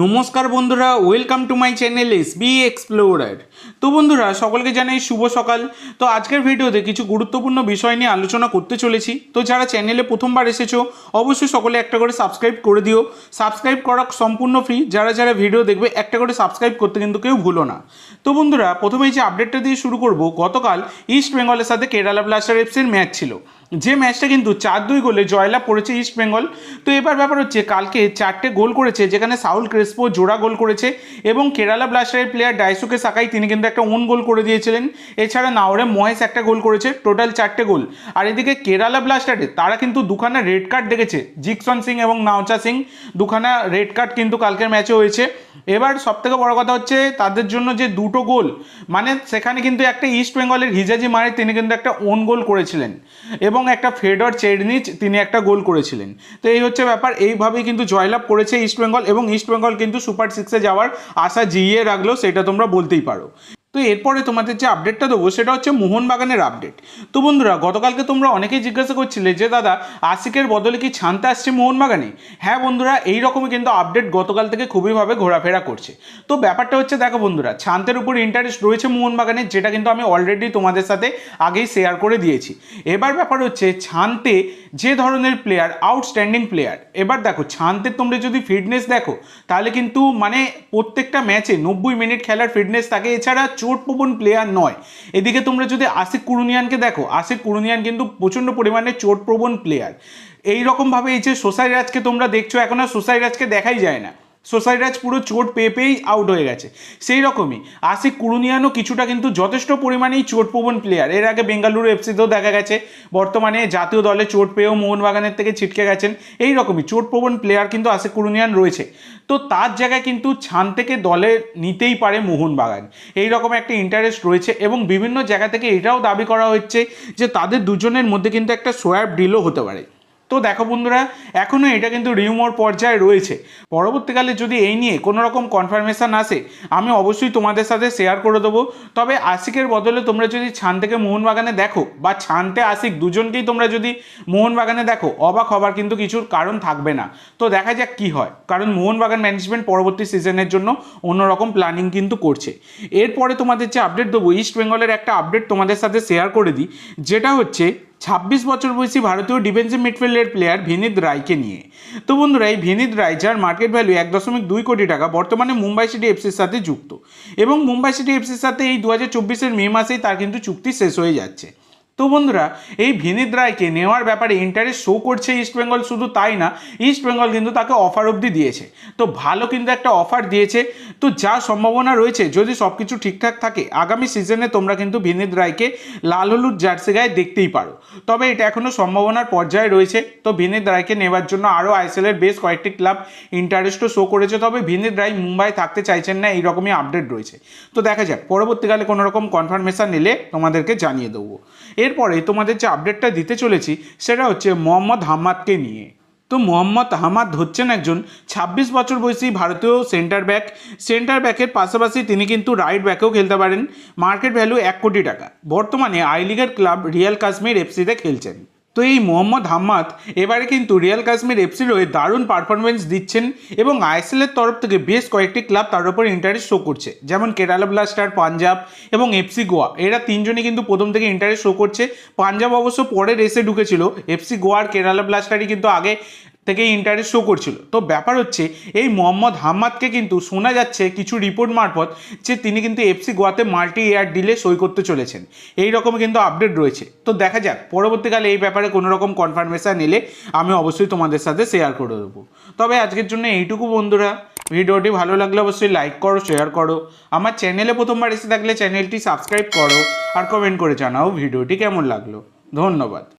নমস্কার বন্ধুরা welcome to my channel S B explorer তো বন্ধুরা, সকলকে জানাই শুভ সকাল। তো আজকের ভিডিওতে কিছু গুরুত্বপূর্ণ বিষয় নিয়ে আলোচনা করতে চলেছি। তো যারা চ্যানেলে প্রথমবার এসেছ, অবশ্যই সকলে একটা করে সাবস্ক্রাইব করে দিও। সাবস্ক্রাইব করা সম্পূর্ণ ফ্রি যারা যারা ভিডিও দেখবে, একটা করে সাবস্ক্রাইব করতে কিন্তু কেউ ভুলো না। তো বন্ধুরা, প্রথমেই যে আপডেটটা দিয়ে শুরু করব, গতকাল ইস্ট বেঙ্গলের সাথে কেরালা ব্লাস্টার এফসির ম্যাচ ছিল। যে ম্যাচটা কিন্তু চার দুই গোলে জয়লাভ করেছে ইস্ট বেঙ্গল তো এবার ব্যাপার হচ্ছে, কালকে চারটে গোল করেছে, যেখানে সাউল ক্রেসপো জোড়া গোল করেছে এবং কেরালা ব্লাস্টারের প্লেয়ার ডাইসুকে সাকাই তিনি কিন্তু একটা ওন গোল করে দিয়েছিলেন। এছাড়া নাওরে মহেশ একটা গোল করেছে টোটাল চারটে গোল। আর এদিকে কেরালা ব্লাস্টারে তারা কিন্তু দুখানা রেড কার্ড দেখেছে জিকসন সিং এবং নাওচা সিং দুখানা রেড কার্ড কিন্তু কালকের ম্যাচে হয়েছে। এবার সবথেকে বড় কথা হচ্ছে, তাদের জন্য যে দুটো গোল মানে সেখানে কিন্তু একটা ইস্ট বেঙ্গলের হিজাজি মারে তিনি কিন্তু একটা ওন গোল করেছিলেন। এবং একটা ফেডর চেডনিচ তিনি একটা গোল করেছিলেন। তো এই হচ্ছে ব্যাপার। এইভাবেই কিন্তু জয়লাভ করেছে ইস্টবেঙ্গল এবং ইস্টবেঙ্গল কিন্তু সুপার সিক্সে যাওয়ার আশা জিইয়ে রাখলেও সেটা তোমরা বলতেই পারো। তো এরপরে তোমাদের যে আপডেটটা দেবো, সেটা হচ্ছে মোহনবাগানের আপডেট তো বন্ধুরা, গতকালকে তোমরা অনেকেই জিজ্ঞাসা করছিলে যে, দাদা, আশিকের বদলে কি ছানতে আসছে মোহনবাগানে? হ্যাঁ বন্ধুরা এই রকমই কিন্তু আপডেট গতকাল থেকে খুবইভাবে ঘোরাফেরা করছে। তো ব্যাপারটা হচ্ছে, দেখো বন্ধুরা, ছান্তের উপর ইন্টারেস্ট রয়েছে মোহনবাগানের যেটা কিন্তু আমি অলরেডি তোমাদের সাথে আগেই শেয়ার করে দিয়েছি। এবার ব্যাপার হচ্ছে, ছানতে যে ধরনের প্লেয়ার আউটস্ট্যান্ডিং প্লেয়ার এবার দেখো ছানতের তোমরা যদি ফিটনেস দেখো, তাহলে কিন্তু মানে প্রত্যেকটা ম্যাচে নব্বই মিনিট খেলার ফিটনেস থাকে। এছাড়া চোটপ্রবণ প্লেয়ার নয়। এদিকে তোমরা যদি আশিক কুরুনিয়ানকে দেখো, আশিক কুরুনিয়ান কিন্তু প্রচণ্ড পরিমাণে চোটপ্রবণ প্লেয়ার এই রকমভাবে এই যে সোসাই রাজকে তোমরা দেখছ, এখন আর সোসাই রাজকে দেখাই যায় না। সোসাইরাজ পুরো চোট পেয়ে পেয়েই আউট হয়ে গেছে। সেই রকমই আশিক কুরুনিয়ানও কিছুটা কিন্তু যথেষ্ট পরিমাণেই চোটপ্রবণ প্লেয়ার এর আগে বেঙ্গালুরু এফসিতেও দেখা গেছে, বর্তমানে জাতীয় দলে চোট পেয়েও মোহনবাগানের থেকে ছিটকে গেছেন। এই রকমই চোটপ্রবণ প্লেয়ার কিন্তু আশিক কুরুনিয়ান রয়েছে। তো তার জায়গায় কিন্তু ছান থেকে দলে নিতেই পারে মোহনবাগান। এই রকম একটা ইন্টারেস্ট রয়েছে এবং বিভিন্ন জায়গা থেকে এটাও দাবি করা হচ্ছে যে তাদের দুজনের মধ্যে কিন্তু একটা সোয়াব ডিলও হতে পারে। তো দেখো বন্ধুরা এখনও এটা কিন্তু রিউমোর পর্যায়ে রয়েছে। পরবর্তীকালে যদি এই নিয়ে কোনো রকম কনফার্মেশন আসে, আমি অবশ্যই তোমাদের সাথে শেয়ার করে দেবো। তবে আশিকের বদলে তোমরা যদি ছান থেকে মোহনবাগানে দেখো, বা ছানতে আশিক দুজনকেই তোমরা যদি মোহনবাগানে দেখো, অবাক হবার কিন্তু কিছুর কারণ থাকবে না। তো দেখা যাক কি হয়। কারণ মোহনবাগান ম্যানেজমেন্ট পরবর্তী সিজনের জন্য অন্যরকম প্ল্যানিং কিন্তু করছে। এরপরে তোমাদের যে আপডেট দেবো ইস্ট বেঙ্গলের একটা আপডেট তোমাদের সাথে শেয়ার করে দিই, যেটা হচ্ছে ছাব্বিশ বছর বয়সী ভারতীয় ডিফেন্সিভ মিডফিল্ডের প্লেয়ার ভিনিত রায়কে নিয়ে। তো বন্ধুরা, এই ভিনিত রায়, যার মার্কেট ভ্যালু এক দশমিক দুই কোটি টাকা, বর্তমানে মুম্বাই সিটি এফসির সাথে যুক্ত। এবং মুম্বাই সিটি এফসির সাথে এই দু হাজার চব্বিশের মে মাসেই তার কিন্তু চুক্তি শেষ হয়ে যাচ্ছে। তো বন্ধুরা, এই ভিনিত রায়কে নেওয়ার ব্যাপারে ইন্টারেস্ট শো করছে ইস্টবেঙ্গল শুধু তাই না ইস্টবেঙ্গল কিন্তু তাকে অফার অবধি দিয়েছে। তো ভালো কিন্তু একটা অফার দিয়েছে। তো যা সম্ভাবনা রয়েছে, যদি সব কিছু ঠিকঠাক থাকে, আগামী সিজনে তোমরা কিন্তু ভিনিত রায়কে লাল হলুদ জার্সি গায়ে দেখতেই পারো। তবে এটা এখনও সম্ভাবনার পর্যায়ে রয়েছে। তো ভিনিত রায়কে নেওয়ার জন্য আরও আইএসএলের বেশ কয়েকটি ক্লাব ইন্টারেস্টও শো করেছে। তবে ভিনিত রায় মুম্বাই থাকতে চাইছেন না, এইরকমই আপডেট রয়েছে। তো দেখা যাক, পরবর্তীকালে কোনো রকম কনফার্মেশন নিলে তোমাদেরকে জানিয়ে দেবো। এরপরে তোমাদের যে আপডেটটা দিতে চলেছি, সেটা হচ্ছে মোহাম্মদ হাম্মাদকে নিয়ে। তো মোহাম্মদ হামাদ হচ্ছেন একজন ছাব্বিশ বছর বয়সী ভারতীয় সেন্টার ব্যাক সেন্টার ব্যাকের পাশাপাশি তিনি কিন্তু রাইট ব্যাকেও খেলতে পারেন। মার্কেট ভ্যালু এক কোটি টাকা। বর্তমানে আই লিগের ক্লাব রিয়াল কাশ্মীর এফসিতে খেলছেন। তো এই মোহাম্মদ হাম্মাদ এবারে কিন্তু রিয়াল কাশ্মীর এফসির হয়ে দারুণ পারফরমেন্স দিচ্ছেন এবং আইএসএলের তরফ থেকে বেশ কয়েকটি ক্লাব তার উপর ইন্টারেস্ট শো করছে। যেমন কেরালা ব্লাস্টার, পাঞ্জাব এবং এফসি গোয়া। এরা তিনজনই কিন্তু প্রথম থেকে ইন্টারেস্ট শো করছে। পাঞ্জাব অবশ্য পরে রেসে ঢুকেছিল। এফসি গোয়া আর কেরালা ব্লাস্টারই কিন্তু আগে থেকে ইন্টারেস্ট শো করছিল। তো ব্যাপার হচ্ছে, এই মোহাম্মদ হাম্মাদকে কিন্তু শোনা যাচ্ছে কিছু রিপোর্ট মারফত যে তিনি কিন্তু এফসি গোয়াতে মাল্টি এয়ার ডিলে সই করতে চলেছেন। এই রকম কিন্তু আপডেট রয়েছে। তো দেখা যাক, পরবর্তীকালে এই ব্যাপারে কোনো রকম কনফার্মেশন এলে আমি অবশ্যই তোমাদের সাথে শেয়ার করে দেবো। তবে আজকের জন্য এইটুকু বন্ধুরা। ভিডিওটি ভালো লাগলে অবশ্যই লাইক করো শেয়ার করো। আমার চ্যানেলে প্রথমবার এসে থাকলে চ্যানেলটি সাবস্ক্রাইব করো আর কমেন্ট করে জানাও ভিডিওটি কেমন লাগল। ধন্যবাদ।